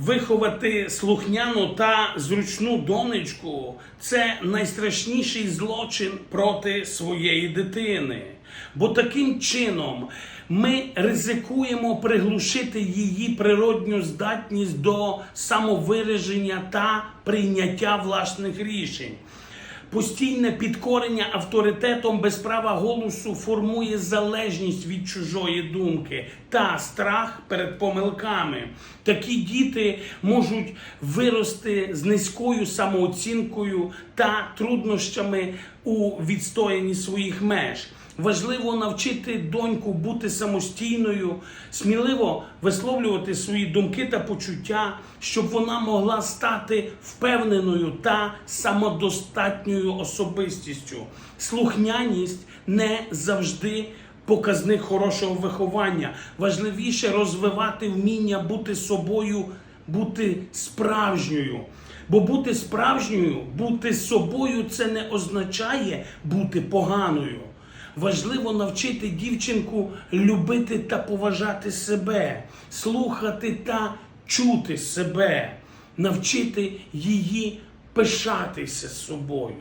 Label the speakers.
Speaker 1: Виховати слухняну та зручну донечку це найстрашніший злочин проти своєї дитини. Бо таким чином ми ризикуємо приглушити її природню здатність до самовираження та прийняття власних рішень. Постійне підкорення авторитетом без права голосу формує залежність від чужої думки та страх перед помилками. Такі діти можуть вирости з низькою самооцінкою та труднощами у відстоянні своїх меж. Важливо навчити доньку бути самостійною, сміливо висловлювати свої думки та почуття, щоб вона могла стати впевненою та самодостатньою особистістю. Слухняність не завжди показник хорошого виховання. Важливіше розвивати вміння бути собою, бути справжньою. Бо бути справжньою, бути собою це не означає бути поганою. Важливо навчити дівчинку любити та поважати себе, слухати та чути себе, навчити її пишатися собою.